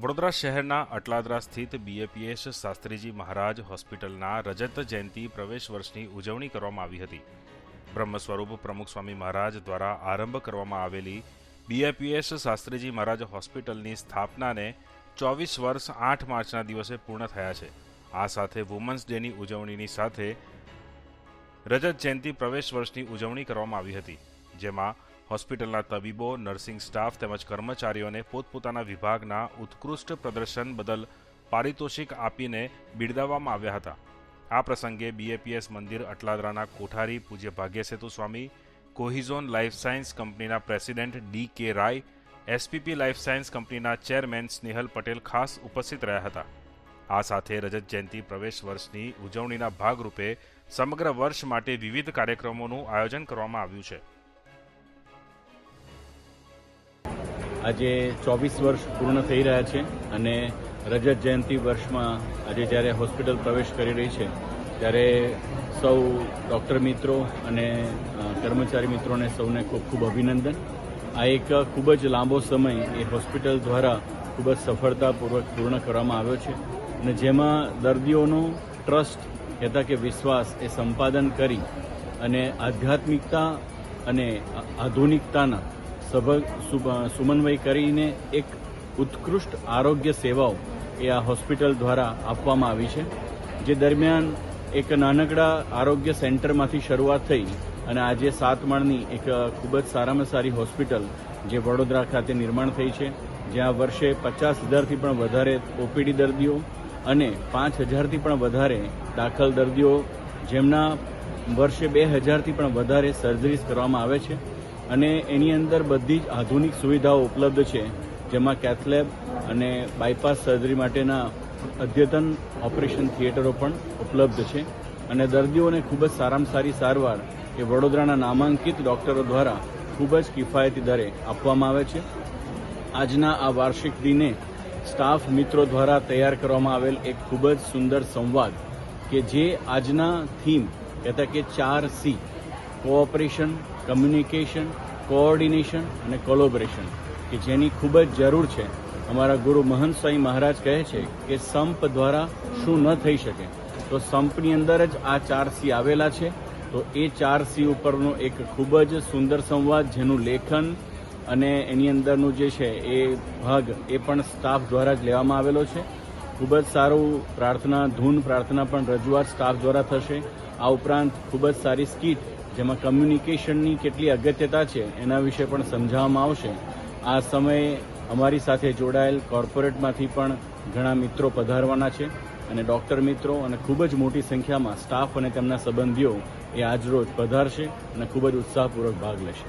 વડોદરા શહેરના અટલાદરા સ્થિત બીએપીએસ શાસ્ત્રીજી મહારાજ હોસ્પિટલના રજત જયંતિ પ્રવેશ વર્ષની ઉજવણી કરવામાં આવી હતી. બ્રહ્મ સ્વરૂપ પ્રમુખ સ્વામી મહારાજ દ્વારા આરંભ કરવામાં આવેલી બીએપીએસ શાસ્ત્રીજી મહારાજ હોસ્પિટલની સ્થાપનાને ચોવીસ વર્ષ આઠ માર્ચના દિવસે પૂર્ણ થયા છે. આ સાથે વુમન્સ ડેની ઉજવણીની સાથે રજત જયંતિ પ્રવેશ વર્ષની ઉજવણી કરવામાં આવી હતી, જેમાં હોસ્પિટલના તબીબો, નર્સિંગ સ્ટાફ તેમજ કર્મચારીઓને પોતપોતાના વિભાગના ઉત્કૃષ્ટ પ્રદર્શન બદલ પારિતોષિક આપીને બિરદાવવામાં આવ્યા હતા. આ પ્રસંગે બીએપીએસ મંદિર અટલાદરાના કોઠારી પૂજ્ય Bhagyasetu Swami Cohizon life science કંપનીના president D K Rai SPP life science કંપનીના ચેરમેન સ્નેહલ પટેલ ખાસ ઉપસ્થિત રહ્યા હતા. આ સાથે રજત જયંતિ પ્રવેશ વર્ષની ઉજવણીના ભાગરૂપે સમગ્ર વર્ષ માટે વિવિધ કાર્યક્રમોનું આયોજન કરવામાં આવ્યું છે. આજે ચોવીસ વર્ષ પૂર્ણ થઈ રહ્યા છે અને રજત જયંતિ વર્ષમાં આજે જ્યારે હોસ્પિટલ પ્રવેશ કરી રહી છે, ત્યારે સૌ ડૉક્ટર મિત્રો અને કર્મચારી મિત્રોને સૌને ખૂબ ખૂબ અભિનંદન. આ એક ખૂબ જ લાંબો સમય એ હોસ્પિટલ દ્વારા ખૂબ જ સફળતાપૂર્વક પૂર્ણ કરવામાં આવ્યો છે અને જેમાં દર્દીઓનો ટ્રસ્ટ કહેતા કે વિશ્વાસ એ સંપાદન કરી અને આધ્યાત્મિકતા અને આધુનિકતાના સભ સમન્વય કરીને એક ઉત્કૃષ્ટ આરોગ્ય સેવાઓ એ આ હોસ્પિટલ દ્વારા આપવામાં આવી છે, જે દરમિયાન એક નાનકડા આરોગ્ય સેન્ટરમાંથી શરૂઆત થઈ અને આજે સાત માળની એક ખૂબ જ સારામાં સારી હોસ્પિટલ જે વડોદરા ખાતે નિર્માણ થઈ છે, જ્યાં વર્ષે પચાસ હજારથી પણ વધારે ઓપીડી દર્દીઓ અને પાંચ હજારથી પણ વધારે દાખલ દર્દીઓ, જેમના વર્ષે બે હજારથી પણ વધારે સર્જરીઝ કરવામાં આવે છે. અને એની અંદર બધી જ આધુનિક સુવિધાઓ ઉપલબ્ધ છે, જેમાં કેથલેબ અને બાયપાસ સર્જરી માટેના અદ્યતન ઓપરેશન થિયેટરો પણ ઉપલબ્ધ છે. અને દર્દીઓને ખૂબ જ સારામાં સારી સારવાર એ વડોદરાના નામાંકિત ડોક્ટરો દ્વારા ખૂબ જ કિફાયતી દરે આપવામાં આવે છે. આજના આ વાર્ષિક દિને સ્ટાફ મિત્રો દ્વારા તૈયાર કરવામાં આવેલ એક ખૂબ જ સુંદર સંવાદ કે જે આજના થીમ કહેતા કે ચાર સી, કોઓપરેશન કમ્યુનિકેશન કોઓર્ડિનેશન અને કોલોબરેશન કે જેની ખૂબ જ જરૂર છે. અમારા ગુરુ મહંત સ્વામી મહારાજ કહે છે કે સંપ દ્વારા શું ન થઈ શકે. તો સંપની અંદર જ આ ચાર સી આવેલા છે. તો એ ચાર સી ઉપરનો એક ખૂબ જ સુંદર સંવાદ જેનું લેખન અને એની અંદરનું જે છે એ ભાગ એ પણ સ્ટાફ દ્વારા જ લેવામાં આવેલો છે. ખૂબ જ સારું પ્રાર્થના, ધૂન પ્રાર્થના પણ રજૂઆત સ્ટાફ દ્વારા થશે. આ ઉપરાંત ખૂબ જ સારી સ્કીટ જેમાં કમ્યુનિકેશનની કેટલી અગત્યતા છે એના વિશે પણ સમજાવવામાં આવશે. આ સમયે અમારી સાથે જોડાયેલ કોર્પોરેટમાંથી પણ ઘણા મિત્રો પધારવાના છે અને ડૉક્ટર મિત્રો અને ખૂબ જ મોટી સંખ્યામાં સ્ટાફ અને તેમના સંબંધીઓ એ આજરોજ પધારશે અને ખૂબ જ ઉત્સાહપૂર્વક ભાગ લેશે.